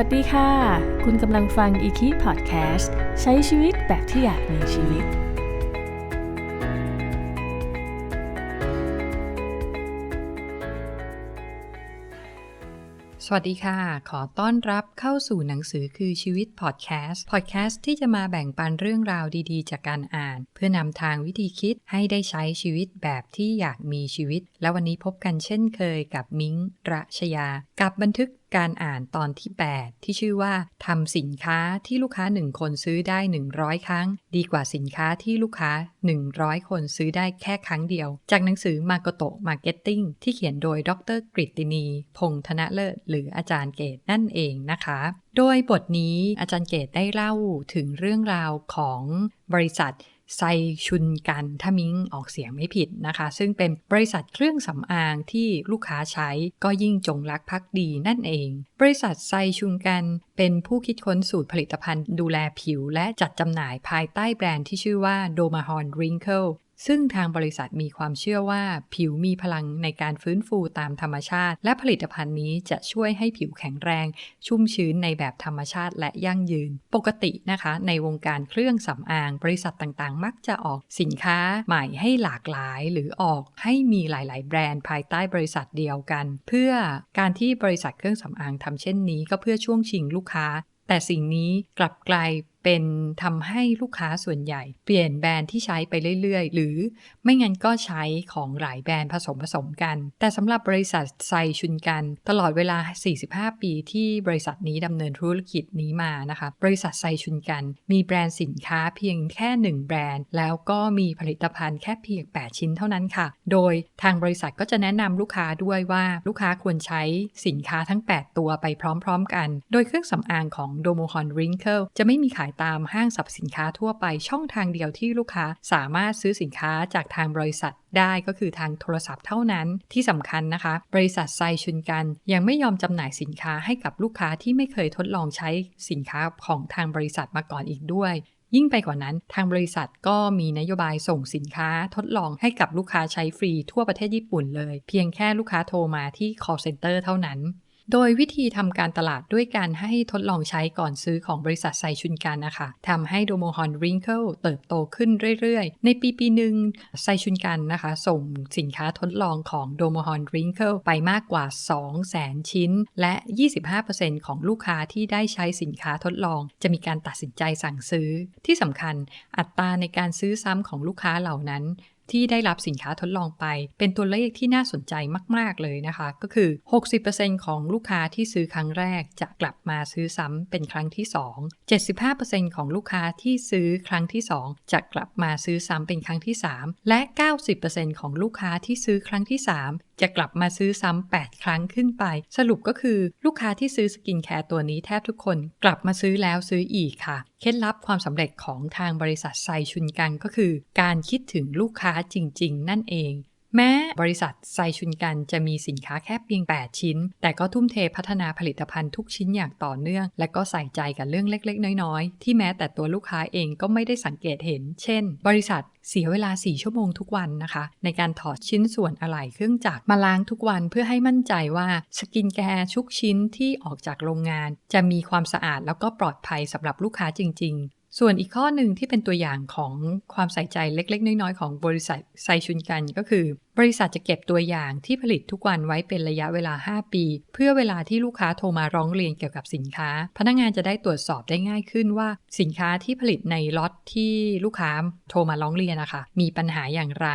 วัสดีค่ะ คุณกำลังฟังอีคิพอดแคสต์ใช้ชีวิตแบบที่อยากมีชีวิต สวัสดีค่ะ ขอต้อนรับเข้าสู่หนังสือคือชีวิตพอดแคสต์ พอดแคสต์ที่จะมาแบ่งปันเรื่องราวดีๆ จากการอ่าน เพื่อนำทางวิธีคิดให้ได้ใช้ชีวิตแบบที่อยากมีชีวิต และวันนี้พบกันเช่นเคยกับมิ้งระชยา กับบันทึกการอ่านตอนที่ 8 ที่ชื่อว่าทำสินค้าที่ลูกค้า 1 คนซื้อได้ 100 ครั้ง ดีกว่าสินค้าที่ลูกค้า 100 คนซื้อได้แค่ครั้งเดียว จากหนังสือมาโกโตะมาร์เก็ตติ้งที่เขียนโดยดรกฤตินี พงษ์ธนเลิศหรืออาจารย์เกตนั่นเองนะคะ โดยบทนี้อาจารย์เกตได้เล่าถึงเรื่องราวของบริษัทไซชุนกันถ้ามิงออกเสียงไม่ผิดนะคะ ซึ่งเป็นบริษัทเครื่องสำอางที่ลูกค้าใช้ก็ยิ่งจงรักภักดีนั่นเอง บริษัทไซชุนกันเป็นผู้คิดค้นสูตรผลิตภัณฑ์ดูแลผิวและจัดจำหน่ายภายใต้แบรนด์ที่ชื่อว่าโดมาฮอนริงเคิล ซึ่งทางบริษัทมีความเชื่อว่าผิวมีพลังในการฟื้นฟูตามธรรมชาติ และผลิตภัณฑ์นี้จะช่วยให้ผิวแข็งแรง ชุ่มชื้นในแบบธรรมชาติและยั่งยืน ปกตินะคะ ในวงการเครื่องสำอาง บริษัทต่างๆ มักจะออกสินค้าใหม่ให้หลากหลายหรือออกให้มีหลาย ๆ แบรนด์ภายใต้บริษัทเดียวกัน เพื่อการที่บริษัทเครื่องสำอางทำเช่นนี้ ก็เพื่อช่วงชิงลูกค้า แต่สิ่งนี้กลับกลาย เป็นทำให้ลูกค้าส่วนใหญ่ เปลี่ยนแบรนด์ที่ใช้ไปเรื่อยๆ หรือไม่งั้นก็ใช้ของหลายแบรนด์ผสมผสมกัน แต่สำหรับบริษัทไซชุนกัน ตลอดเวลา 45 ปีที่บริษัทนี้ดำเนินธุรกิจนี้มานะคะ บริษัทไซชุนกัน มีแบรนด์สินค้าเพียงแค่ 1 แบรนด์ แล้วก็มีผลิตภัณฑ์แค่เพียง 8 ชิ้นเท่านั้นค่ะ โดยทางบริษัทก็จะแนะนำลูกค้าด้วยว่าลูกค้าควรใช้สินค้าทั้ง 8 ตัวไปพร้อม ๆ กัน โดยเครื่องสำอางของโดโมฮอนริงเคิลจะไม่มีขายตามห้างสรรพสินค้าทั่วไปช่องทางเดียวที่ลูกค้าสามารถซื้อสินค้าจากทางบริษัทได้ก็คือทางโทรศัพท์เท่านั้นที่สำคัญนะคะ บริษัทไซชุนกัน ยังไม่ยอมจำหน่ายสินค้าให้กับลูกค้าที่ไม่เคยทดลองใช้สินค้าของทางบริษัทมาก่อนอีกด้วยยิ่งไปกว่านั้นทางบริษัทก็มีนโยบายส่งสินค้าทดลองให้กับลูกค้าใช้ฟรีทั่วประเทศญี่ปุ่นเลย เพียงแค่ลูกค้าโทรมาที่ call center เท่านั้น โดยวิธีทำการตลาดด้วยการให้ทดลองใช้ก่อนซื้อของบริษัทไซชุนกันนะคะทำให้โดโมฮอนริงเกิลเติบโตขึ้นเรื่อย ๆ ในปีปีหนึ่งไซชุนกันนะคะ ส่งสินค้าทดลองของโดโมฮอนริงเกิลไปมากกว่า 2 0 0 0 0 0 ชิ้น และ 25%ของลูกค้าที่ได้ใช้สินค้าทดลอง จะมีการตัดสินใจสั่งซื้อ ที่สำคัญอัตราในการซื้อซ้ำของลูกค้าเหล่านั้น ที่ได้รับสินค้าทดลองไป เป็นตัวเลขที่น่าสนใจมาก ๆ เลยนะคะ ก็คือ 60%ของลูกค้าที่ซื้อครั้งแรกจะกลับมาซื้อซ้ำเป็นครั้งที่ 2 75%ของลูกค้าที่ซื้อครั้งที่ 2 จะกลับมาซื้อซ้ำเป็นครั้งที่ 3 และ 90%ของลูกค้าที่ซื้อครั้งที่ 3 จะกลับมาซื้อซ้ำ8 ครั้งขึ้นไป สรุปก็คือลูกค้าที่ซื้อสกินแคร์ตัวนี้แทบทุกคนกลับมาซื้อแล้วซื้ออีกค่ะ เคล็ดลับความสำเร็จของทางบริษัทไซชุนกังก็คือ การคิดถึงลูกค้าจริง ๆ นั่นเอง แม้บริษัทไซชุนกันจะมีสินค้าแค่เพียง 8 ชิ้น แต่ก็ทุ่มเทพัฒนาผลิตภัณฑ์ทุกชิ้นอย่างต่อเนื่อง และก็ใส่ใจกับเรื่องเล็กๆ น้อยๆ ที่แม้แต่ตัวลูกค้าเองก็ไม่ได้สังเกตเห็น เช่น บริษัทเสียเวลา 4 ชั่วโมงทุกวันนะคะ ในการถอดชิ้นส่วนอะไหล่เครื่องจักรมาล้างทุกวันเพื่อให้มั่นใจว่าสกินแคร์ทุกชิ้นที่ออกจากโรงงาน จะมีความสะอาดแล้วก็ปลอดภัยสำหรับลูกค้าจริง ๆ ส่วนอีกข้อหนึ่งที่เป็นตัวอย่างของความใส่ใจเล็ก ๆ น้อยๆ ของบริษัทไซชุนกันก็คือ บริษัทจะเก็บตัวอย่างที่ผลิตทุกวันไว้เป็นระยะเวลา 5 ปี เพื่อเวลาที่ลูกค้าโทรมาร้องเรียนเกี่ยวกับสินค้า พนักงานจะได้ตรวจสอบได้ง่ายขึ้นว่า สินค้าที่ผลิตในล็อตที่ลูกค้าโทรมาร้องเรียนนะคะมีปัญหาอย่างไร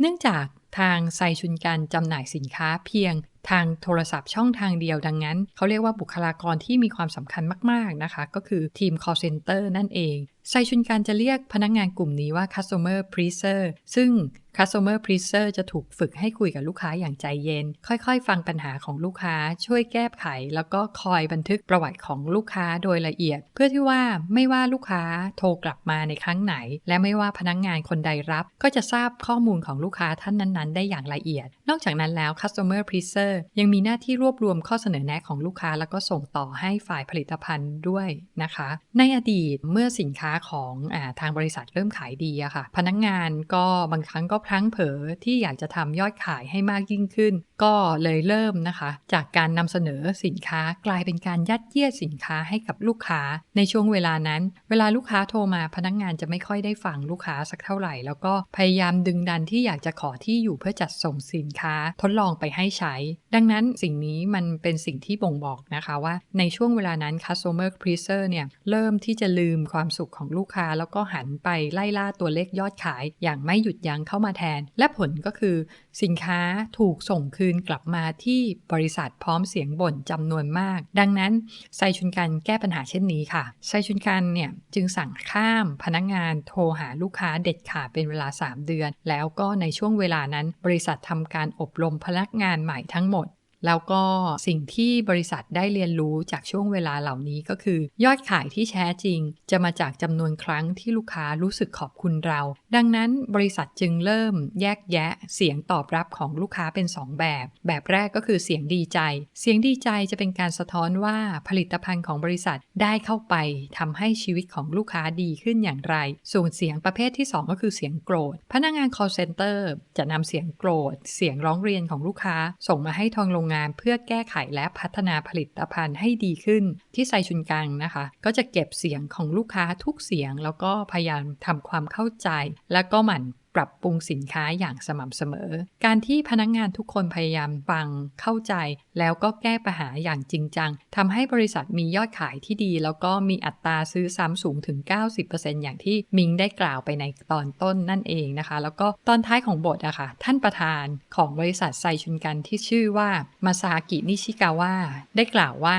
เนื่องจากทางไซชุนกันจำหน่ายสินค้าเพียงทางโทรศัพท์ช่องทางเดียวดังนั้น เขาเรียกว่าบุคลากรที่มีความสำคัญมาก ๆ นะคะ ก็คือทีม call center นั่นเอง ไซชุนการจะเรียกพนักงงานกลุ่มนี้ว่า customer pleaser ซึ่ง customer pleaser จะถูกฝึกให้คุยกับลูกค้าอย่างใจเย็น ค่อยๆ ฟังปัญหาของลูกค้า ช่วยแก้ไข แล้วก็คอยบันทึกประวัติของลูกค้าโดยละเอียด เพื่อที่ว่าไม่ว่าลูกค้าโทรกลับมาในครั้งไหน และไม่ว่าพนักงงานคนใดรับ ก็จะทราบข้อมูลของลูกค้าท่านนั้นๆ ได้อย่างละเอียด นอกจากนั้นแล้ว customer pleaser ยังมีหน้าที่รวบรวมข้อเสนอแนะของลูกค้า แล้วก็ส่งต่อให้ฝ่ายผลิตภัณฑ์ด้วยนะคะ ในอดีตเมื่อสินค้าของอทางบริษัทเริ่มขายดีอะค่ะ พนักงงานก็บางครั้งก็พลั้งเผลอที่อยากจะทำยอดขายให้มากยิ่งขึ้นก็เลยเริ่มนะคะ จากการนำเสนอสินค้ากลายเป็นการยัดเยียดสินค้าให้กับลูกค้า ในช่วงเวลานั้น เวลาลูกค้าโทรมาพนักงงานจะไม่ค่อยได้ฟังลูกค้าสักเท่าไหร่ แล้วก็พยายามดึงดันที่อยากจะขอที่อยู่เพื่อจัดส่งสินค้าทดลองไปให้ใช้ ดังนั้นสิ่งนี้มันเป็นสิ่งที่บ่งบอกนะคะว่า ในช่วงเวลานั้น customer pleaser เนี่ยเริ่มที่จะลืมความสุขของลูกค้า แล้วก็หันไปไล่ล่าตัวเลขยอดขาย อย่างไม่หยุดยั้งเข้ามาแทน และผลก็คือ สินค้าถูกส่งคืนกลับมาที่บริษัทพร้อมเสียงบ่นจำนวนมาก ดังนั้นไซชุนกันแก้ปัญหาเช่นนี้ค่ะไซชุนกันเนี่ยจึงสั่งข้ามพนักงานโทรหาลูกค้าเด็ดขาดเป็นเวลา 3 เดือน แล้วก็ในช่วงเวลานั้นบริษัททำการอบรมพนักงานใหม่ทั้งหมด แล้วก็สิ่งที่บริษัทได้เรียนรู้จากช่วงเวลาเหล่านี้ก็คือ ยอดขายที่แท้จริง จะมาจากจำนวนครั้งที่ลูกค้ารู้สึกขอบคุณเรา ดังนั้นบริษัทจึงเริ่มแยกแยะเสียงตอบรับของลูกค้าเป็น 2 แบบ แบบแรกก็คือเสียงดีใจ เสียงดีใจจะเป็นการสะท้อนว่าผลิตภัณฑ์ของบริษัทได้เข้าไปทำให้ชีวิตของลูกค้าดีขึ้นอย่างไร ส่วนเสียงประเภทที่ 2 ก็คือเสียงโกรธ พนักงาน call center จะนำเสียงโกรธ เสียงร้องเรียนของลูกค้า ส่งมาให้ทางโรงงานเพื่อแก้ไขและพัฒนาผลิตภัณฑ์ให้ดีขึ้น ที่ไซชุนกังนะคะ ก็จะเก็บเสียงของลูกค้าทุกเสียง แล้วก็พยายามทำความเข้าใจ และก็หมั่น ปรับปรุงสินค้าอย่างสม่ำเสมอ การที่พนักงงานทุกคนพยายามฟังเข้าใจ แล้วก็แก้ปัญหาอย่างจริงจังทำให้บริษัทมียอดขายที่ดี แล้วก็มีอัตราซื้อซ้ำสูงถึง 90%อย่างที่มิงได้กล่าวไปในตอนต้นนั่นเองนะคะ แล้วก็ตอนท้ายของบทอะคะ่ะท่านประธานของบริษัทไซชุนกันที่ชื่อว่ามาซากินิชิกาวะได้กล่าวว่า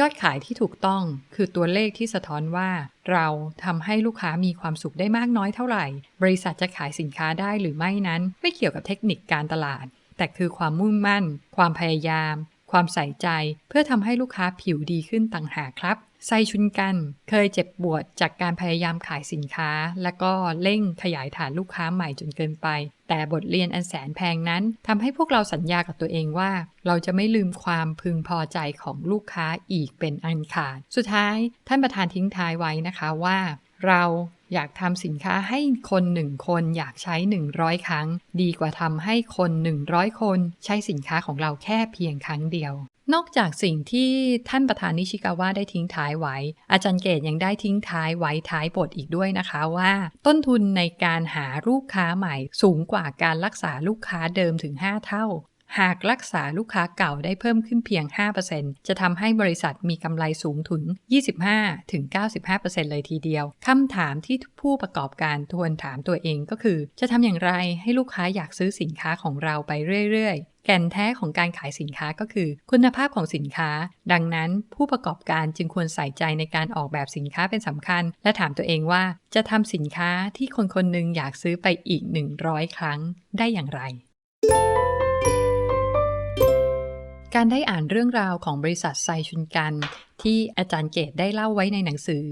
ยอดขายที่ถูกต้องคือตัวเลขที่สะท้อนว่า เราทำให้ลูกค้ามีความสุขได้มากน้อยเท่าไหร่ บริษัทจะขายสินค้าได้หรือไม่นั้น ไม่เกี่ยวกับเทคนิคการตลาด แต่คือความมุ่งมั่น ความพยายาม ความใส่ใจ เพื่อทำให้ลูกค้าผิวดีขึ้นต่างหากครับ ไซชุนกันเคยเจ็บปวดจากการพยายามขายสินค้า และก็เร่งขยายฐานลูกค้าใหม่จนเกินไป แต่บทเรียนอันแสนแพงนั้นทำให้พวกเราสัญญากับตัวเองว่า เราจะไม่ลืมความพึงพอใจของลูกค้าอีกเป็นอันขาด สุดท้ายท่านประธานทิ้งท้ายไว้นะคะว่า เราอยากทำสินค้าให้คนหนึ่งคนอยากใช้ 100 ครั้ง ดีกว่าทำให้คน 100 คน ใช้สินค้าของเราแค่เพียงครั้งเดียว นอกจากสิ่งที่ท่านประธานนิชิกาวะได้ทิ้งท้ายไว้ อาจารย์เกตยังได้ทิ้งท้ายไว้ท้ายบทอีกด้วยนะคะว่า ต้นทุนในการหาลูกค้าใหม่สูงกว่าการรักษาลูกค้าเดิมถึง 5 เท่า หากรักษาลูกค้าเก่าได้เพิ่มขึ้นเพียง 5%จะทำให้บริษัทมีกำไรสูงถึง 25-95%เลยทีเดียว คำถามที่ผู้ประกอบการทวนถามตัวเองก็คือ จะทำอย่างไรให้ลูกค้าอยากซื้อสินค้าของเราไปเรื่อยๆแก่นแท้ของการขายสินค้าก็คือ คุณภาพของสินค้า ดังนั้นผู้ประกอบการจึงควรใส่ใจในการออกแบบสินค้าเป็นสำคัญ และถามตัวเองว่า จะทำสินค้าที่คนคนหนึ่งอยากซื้อไปอีก 100 ครั้งได้อย่างไร การได้อ่านเรื่องราวของบริษัทไซชุนกันที่อาจารย์เกตได้เล่าไว้ในหนังสือ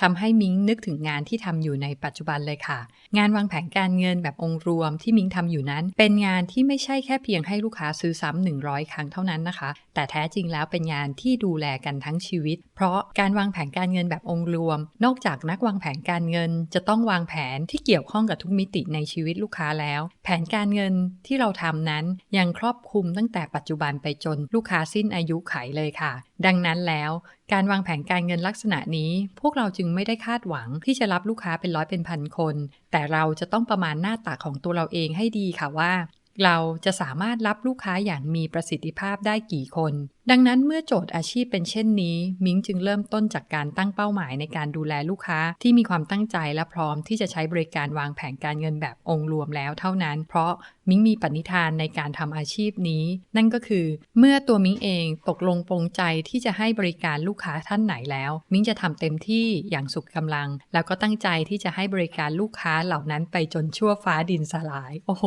ทำให้มิ้งนึกถึงงานที่ทำอยู่ในปัจจุบันเลยค่ะ งานวางแผนการเงินแบบองค์รวมที่มิ้งทำอยู่นั้น เป็นงานที่ไม่ใช่แค่เพียงให้ลูกค้าซื้อซ้ำ100 ครั้งเท่านั้นนะคะ แต่แท้จริงแล้วเป็นงานที่ดูแลกันทั้งชีวิต เพราะการวางแผนการเงินแบบองค์รวม นอกจากนักวางแผนการเงิน จะต้องวางแผนที่เกี่ยวข้องกับทุกมิติในชีวิตลูกค้าแล้ว แผนการเงินที่เราทำนั้นยังครอบคลุมตั้งแต่ปัจจุบันไปจนลูกค้าสิ้นอายุไขเลยค่ะ ดังนั้นแล้วการวางแผนการเงินลักษณะนี้ พวกเราจึงไม่ได้คาดหวังที่จะรับลูกค้าเป็นร้อยเป็นพันคน แต่เราจะต้องประมาณหน้าตาของตัวเราเองให้ดีค่ะว่า เราจะสามารถรับลูกค้าอย่างมีประสิทธิภาพได้กี่คนดังนั้นเมื่อโจทย์อาชีพเป็นเช่นนี้ มิงจึงเริ่มต้นจากการตั้งเป้าหมายในการดูแลลูกค้า ที่มีความตั้งใจและพร้อมที่จะใช้บริการวางแผนการเงินแบบองค์รวมแล้วเท่านั้น เพราะมิงมีปณิธานในการทำอาชีพนี้ นั่นก็คือ เมื่อตัวมิงเองตกลงปรงใจที่จะให้บริการลูกค้าท่านไหนแล้ว มิงจะทำเต็มที่อย่างสุดกำลัง แล้วก็ตั้งใจที่จะให้บริการลูกค้าเหล่านั้นไปจนชั่วฟ้าดินสลาย โอ้โห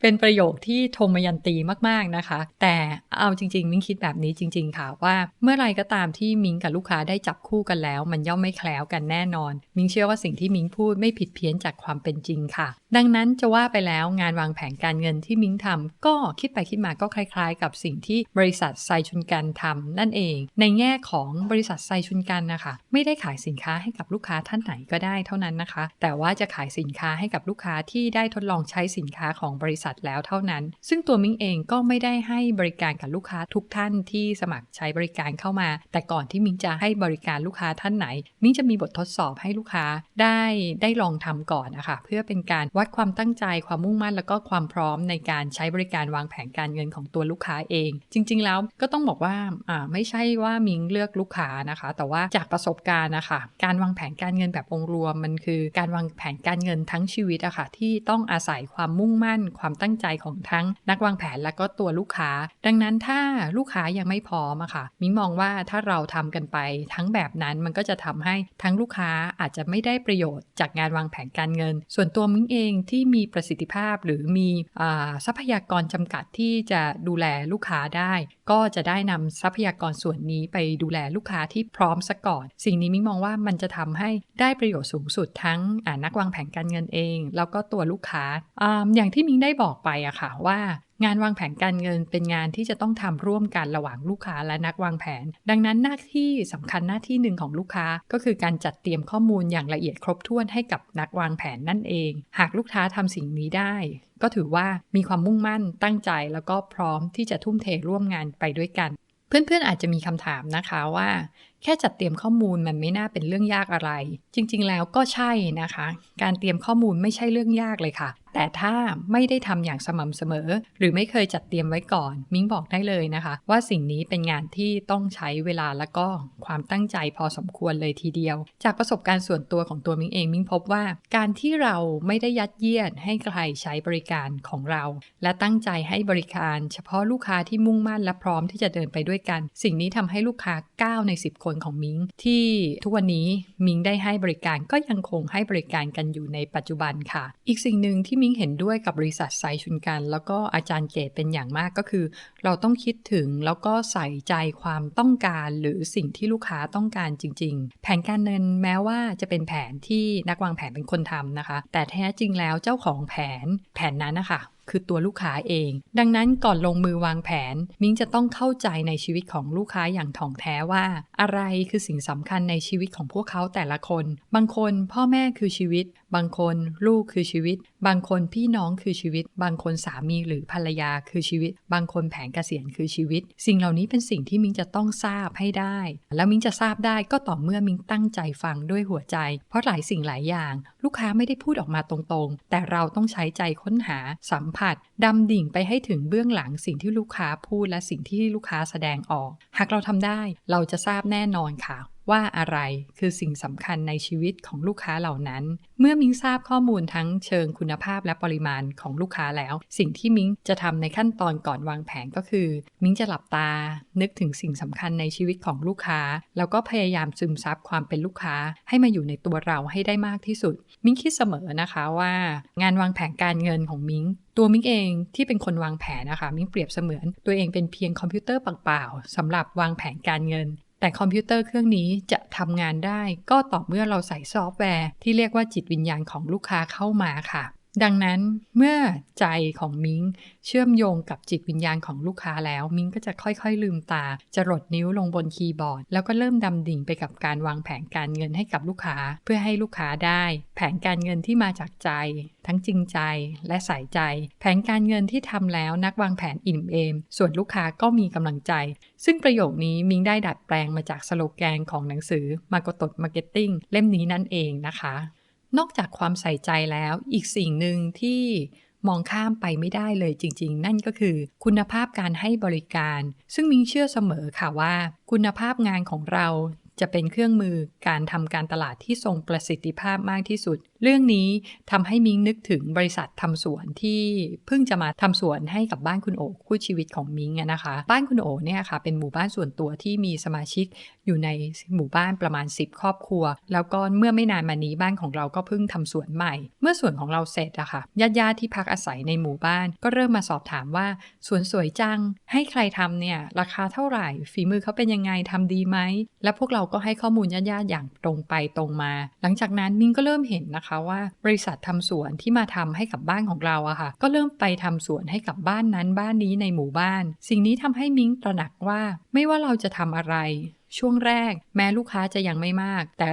เป็นประโยคที่โทมยันตีมากๆนะคะ แต่เอาจริงๆ มิ้งคิดแบบนี้จริง ๆ ค่ะว่า เมื่อไรก็ตามที่มิ้งกับลูกค้าได้จับคู่กันแล้ว มันย่อมไม่แคล้วกันแน่นอน มิ้งเชื่อว่าสิ่งที่มิ้งพูดไม่ผิดเพี้ยนจากความเป็นจริงค่ะ ดังนั้นจะว่าไปแล้วงานวางแผนการเงินที่มิ้งทำก็คิดไปคิดมาก็คล้าย ๆ กับสิ่งที่บริษัทไซชุนกันทำนั่นเอง ในแง่ของบริษัทไซชุนกันนะคะไม่ได้ขายสินค้าให้กับลูกค้าท่านไหนก็ได้เท่านั้นนะคะ แต่ว่าจะขายสินค้าให้กับลูกค้าที่ได้ทดลองใช้สินค้าของบริษัทแล้วเท่านั้น ซึ่งตัวมิ้งเองก็ไม่ได้ให้บริการกับลูกค้าทุกท่านที่สมัครใช้บริการเข้ามา แต่ก่อนที่มิ้งจะให้บริการลูกค้าท่านไหน มิ้งจะมีบททดสอบให้ลูกค้าได้ได้ลองทำก่อนนะคะเพื่อเป็นการวัดความตั้งใจความมุ่งมั่น แล้วก็ความพร้อมในการใช้บริการวางแผนการเงินของตัวลูกค้าเอง จริง ๆ แล้วก็ต้องบอกว่าอ่าไม่ใช่ว่ามิ้งเลือกลูกค้านะคะ แต่ว่าจากประสบการณ์นะคะการวางแผนการเงินแบบองค์รวมมันคือการวางแผนการเงินทั้งชีวิตอะค่ะที่ต้องอาศัยความมุ่งมั่น ความตั้งใจของทั้งนักวางแผนและก็ตัวลูกค้า ดังนั้นถ้าาลูกค้ายังไม่พร้อมอะค่ะ มิ้งมองว่าถ้าเราทำกันไปทั้งแบบนั้นมันก็จะทำให้ทั้งลูกค้าอาจจะไม่ได้ประโยชน์จากงานวางแผนการเงิน ส่วนตัวมิ้งเองที่มีประสิทธิภาพหรือมีทรัพยากรจำกัดที่จะดูแลลูกค้าได้ ก็จะได้นำทรัพยากรส่วนนี้ไปดูแลลูกค้าที่พร้อมซะก่อน สิ่งนี้มิ้งมองว่ามันจะทำให้ได้ประโยชน์สูงสุดทั้งนักวางแผนการเงินเอง แล้วก็ตัวลูกค้าออย่างที่มิ้งได้บอกไปอะค่ะว่า งานวางแผนการเงินเป็นงานที่จะต้องทำร่วมกันระหว่างลูกค้าและนักวางแผน ดังนั้นหน้าที่สำคัญหน้าที่หนึ่งของลูกค้า ก็คือการจัดเตรียมข้อมูลอย่างละเอียดครบถ้วนให้กับนักวางแผนนั่นเอง หากลูกค้าทำสิ่งนี้ได้ ก็ถือว่ามีความมุ่งมั่นตั้งใจแล้วก็พร้อมที่จะทุ่มเทร่วมงานไปด้วยกันเพื่อนๆ อาจจะมีคำถามนะคะว่า แค่จัดเตรียมข้อมูลมันไม่น่าเป็นเรื่องยากอะไร จริงๆ แล้วก็ใช่นะคะ การเตรียมข้อมูลไม่ใช่เรื่องยากเลยค่ะ แต่ถ้าไม่ได้ทำอย่างสม่ำเสมอ หรือไม่เคยจัดเตรียมไว้ก่อน มิ้งบอกได้เลยนะคะ ว่าสิ่งนี้เป็นงานที่ต้องใช้เวลาและก็ความตั้งใจพอสมควรเลยทีเดียว จากประสบการณ์ส่วนตัวของตัวมิ้งเองมิ้งพบว่า การที่เราไม่ได้ยัดเยียดให้ใครใช้บริการของเรา และตั้งใจให้บริการ เฉพาะลูกค้าที่มุ่งมั่นและพร้อมที่จะเดินไปด้วยกัน สิ่งนี้ทำให้ลูกค้า 9 ใน 10 คนของมิ้งที่ทุกวันนี้มิ้งได้ให้บริการก็ยังคงให้บริการกันอยู่ในปัจจุบันค่ะ อีกสิ่งหนึ่งที่มิ้งเห็นด้วยกับบริษัทไซชุนกัน แล้วก็อาจารย์เกตเป็นอย่างมากก็คือ เราต้องคิดถึงแล้วก็ใส่ใจความต้องการหรือสิ่งที่ลูกค้าต้องการจริง ๆ แผนการเงินแม้ว่าจะเป็นแผนที่นักวางแผนเป็นคนทำนะคะ แต่แท้จริงแล้วเจ้าของแผนแผนนั้นนะคะคือตัวลูกค้าเอง ดังนั้นก่อนลงมือวางแผน มิ้งจะต้องเข้าใจในชีวิตของลูกค้าอย่างถ่องแท้ว่า อะไรคือสิ่งสำคัญในชีวิตของพวกเขาแต่ละคน บางคนพ่อแม่คือชีวิต บางคนลูกคือชีวิต บางคนพี่น้องคือชีวิต บางคนสามีหรือภรรยาคือชีวิต บางคนแผนเกษียณคือชีวิต สิ่งเหล่านี้เป็นสิ่งที่มิ้งจะต้องทราบให้ได้ แล้วมิ้งจะทราบได้ก็ต่อเมื่อมิ้งตั้งใจฟังด้วยหัวใจ เพราะหลายสิ่งหลายอย่าง ลูกค้าไม่ได้พูดออกมาตรงๆ แต่เราต้องใช้ใจค้นหาสัมผัสดำดิ่งไปให้ถึงเบื้องหลังสิ่งที่ลูกค้าพูดและสิ่งที่ลูกค้าแสดงออก หากเราทำได้ เราจะทราบแน่นอนค่ะ ว่าอะไรคือสิ่งสำคัญในชีวิตของลูกค้าเหล่านั้น เมื่อมิ้งทราบข้อมูลทั้งเชิงคุณภาพและปริมาณของลูกค้าแล้ว สิ่งที่มิ้งจะทำในขั้นตอนก่อนวางแผนก็คือ มิ้งจะหลับตา นึกถึงสิ่งสำคัญในชีวิตของลูกค้า แล้วก็พยายามซึมซับความเป็นลูกค้า ให้มาอยู่ในตัวเราให้ได้มากที่สุด มิ้งคิดเสมอนะคะว่า งานวางแผนการเงินของมิ้งตัวมิ้งเองที่เป็นคนวางแผนนะคะ มิ้งเปรียบเสมือน ตัวเองเป็นเพียงคอมพิวเตอร์เปล่าๆสำหรับวางแผนการเงิน แต่คอมพิวเตอร์เครื่องนี้จะทำงานได้ ก็ต่อเมื่อเราใส่ซอฟต์แวร์ที่เรียกว่าจิตวิญญาณของลูกค้าเข้ามาค่ะ ดังนั้นเมื่อใจของมิ้งเชื่อมโยงกับจิตวิญญาณของลูกค้าแล้ว มิ้งก็จะค่อยๆ ลืมตา จะรดนิ้วลงบนคีย์บอร์ด แล้วก็เริ่มดำดิ่งไปกับการวางแผนการเงินให้กับลูกค้า เพื่อให้ลูกค้าได้ แผนการเงินที่มาจากใจ ทั้งจริงใจและใส่ใจ แผนการเงินที่ทำแล้วนักวางแผนอิ่มเอม ส่วนลูกค้าก็มีกำลังใจ ซึ่งประโยคนี้มิ้งได้ดัดแปลงมาจากสโลแกนของหนังสือมาโกตดมาร์เก็ตติ้งเล่มนี้นั่นเองนะคะ นอกจากความใส่ใจแล้ว อีกสิ่งหนึ่งที่มองข้ามไปไม่ได้เลยจริง ๆ นั่นก็คือคุณภาพการให้บริการ ซึ่งมิงเชื่อเสมอค่ะว่า คุณภาพงานของเราจะเป็นเครื่องมือการทำการตลาดที่ทรงประสิทธิภาพมากที่สุด เรื่องนี้ทำให้มิงนึกถึงบริษัททำสวนที่เพิ่งจะมาทำสวนให้กับบ้านคุณโอคู่ชีวิตของมิงนะคะ บ้านคุณโอเนี่ยค่ะเป็นหมู่บ้านส่วนตัวที่มีสมาชิกอยู่ในหมู่บ้านประมาณ 10 ครอบครัว แล้วก็เมื่อไม่นานมานี้บ้านของเราก็เพิ่งทำสวนใหม่ เมื่อสวนของเราเสร็จอะค่ะญาติญาติๆที่พักอาศัยในหมู่บ้าน ก็เริ่มมาสอบถามว่าสวนสวยจัง ให้ใครทำเนี่ยราคาเท่าไหร่ ฝีมือเขาเป็นยังไงทำดีไหมและพวกเราก็ให้ข้อมูลญาติๆอย่างตรงไปตรงมา หลังจากนั้นมิ้งก็เริ่มเห็นนะคะว่า บริษัททำสวนที่มาทำให้กับบ้านของเราอะค่ะ ก็เริ่มไปทำสวนให้กับบ้านนั้นบ้านนี้ในหมู่บ้าน สิ่งนี้ทำให้มิ้งตระหนักว่า ไม่ว่าเราจะทำอะไร ช่วงแรก แม้ลูกค้าจะยังไม่มาก แต่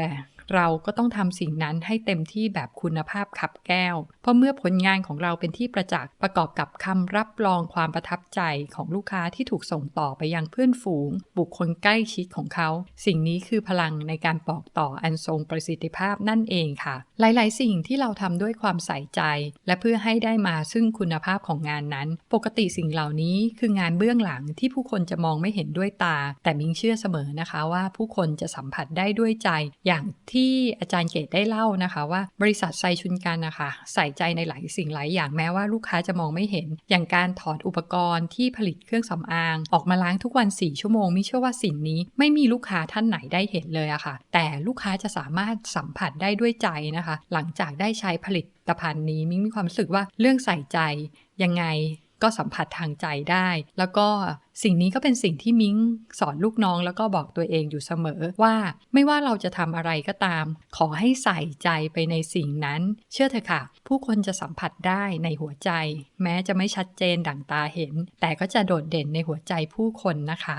เราก็ต้องทำสิ่งนั้นให้เต็มที่แบบคุณภาพขับแก้ว เพราะเมื่อผลงานของเราเป็นที่ประจักษ์ประกอบกับคำรับรองความประทับใจของลูกค้าที่ถูกส่งต่อไปยังเพื่อนฝูง บุคคลใกล้ชิดของเขา สิ่งนี้คือพลังในการบอกต่ออันทรงประสิทธิภาพนั่นเองค่ะ หลาย ๆ สิ่งที่เราทำด้วยความใส่ใจ และเพื่อให้ได้มาซึ่งคุณภาพของงานนั้น ปกติสิ่งเหล่านี้คืองานเบื้องหลังที่ผู้คนจะมองไม่เห็นด้วยตา แต่มิงเชื่อเสมอนะคะว่าผู้คนจะสัมผัสได้ด้วยใจอย่างที่ที่อาจารย์เกตได้เล่านะคะว่าบริษัทไซชุนกันนะคะใส่ใจในหลายสิ่งหลายอย่างแม้ว่าลูกค้าจะมองไม่เห็น อย่างการถอดอุปกรณ์ที่ผลิตเครื่องสำอาง ออกมาล้างทุกวัน 4 ชั่วโมงมิเชื่อว่าสิ่งนี้ไม่มีลูกค้าท่านไหนได้เห็นเลยอะค่ะ แต่ลูกค้าจะสามารถสัมผัสได้ด้วยใจนะคะ หลังจากได้ใช้ผลิตภัณฑ์นี้มิ้งมีความรู้สึกว่าเรื่องใส่ใจยังไง ก็สัมผัสทางใจได้ แล้วก็สิ่งนี้ก็เป็นสิ่งที่มิ้งสอนลูกน้องแล้วก็บอกตัวเองอยู่เสมอว่าไม่ว่าเราจะทำอะไรก็ตาม ขอให้ใส่ใจไปในสิ่งนั้น เชื่อเถอะค่ะ ผู้คนจะสัมผัสได้ในหัวใจ แม้จะไม่ชัดเจนดั่งตาเห็น แต่ก็จะโดดเด่นในหัวใจผู้คนนะคะ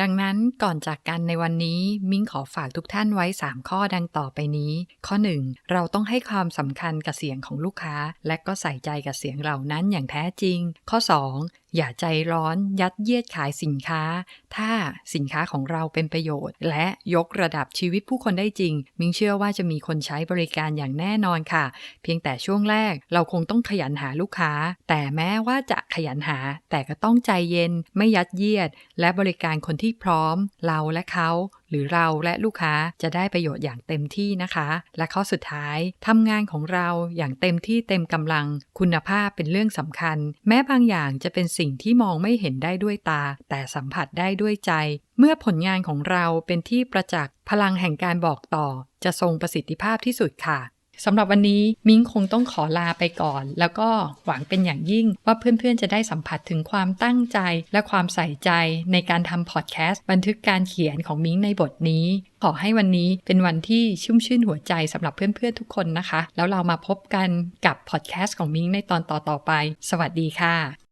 ดังนั้นก่อนจากกันในวันนี้มิ้งขอฝากทุกท่านไว้ 3 ข้อดังต่อไปนี้ ข้อ 1 เราต้องให้ความสำคัญกับเสียงของลูกค้า และก็ใส่ใจกับเสียงเหล่านั้นอย่างแท้จริง ข้อ 2 อย่าใจร้อนยัดเยียดขายสินค้า ถ้าสินค้าของเราเป็นประโยชน์ และยกระดับชีวิตผู้คนได้จริง มิ้งเชื่อว่าจะมีคนใช้บริการอย่างแน่นอนค่ะ เพียงแต่ช่วงแรกเราคงต้องขยันหาลูกค้า แต่แม้ว่าจะขยันหา แต่ก็ต้องใจเย็น ไม่ยัดเยียด และบริการคนที่พร้อม เราและเขาหรือเราและลูกค้าจะได้ประโยชน์อย่างเต็มที่นะคะ และข้อสุดท้ายทำงานของเราอย่างเต็มที่เต็มกำลัง คุณภาพเป็นเรื่องสำคัญ แม้บางอย่างจะเป็นสิ่งที่มองไม่เห็นได้ด้วยตา แต่สัมผัสได้ด้วยใจ เมื่อผลงานของเราเป็นที่ประจักษ์พลังแห่งการบอกต่อ จะทรงประสิทธิภาพที่สุดค่ะ สำหรับวันนี้มิ้งคงต้องขอลาไปก่อน แล้วก็หวังเป็นอย่างยิ่งว่าเพื่อนๆ จะได้สัมผัสถึงความตั้งใจและความใส่ใจในการทำพอดแคสต์บันทึกการเขียนของมิ้งในบทนี้ ขอให้วันนี้เป็นวันที่ชุ่มชื่นหัวใจสำหรับเพื่อนๆ ทุกคนนะคะ แล้วเรามาพบกันกับพอดแคสต์ของมิ้งในตอนต่อๆไป สวัสดีค่ะ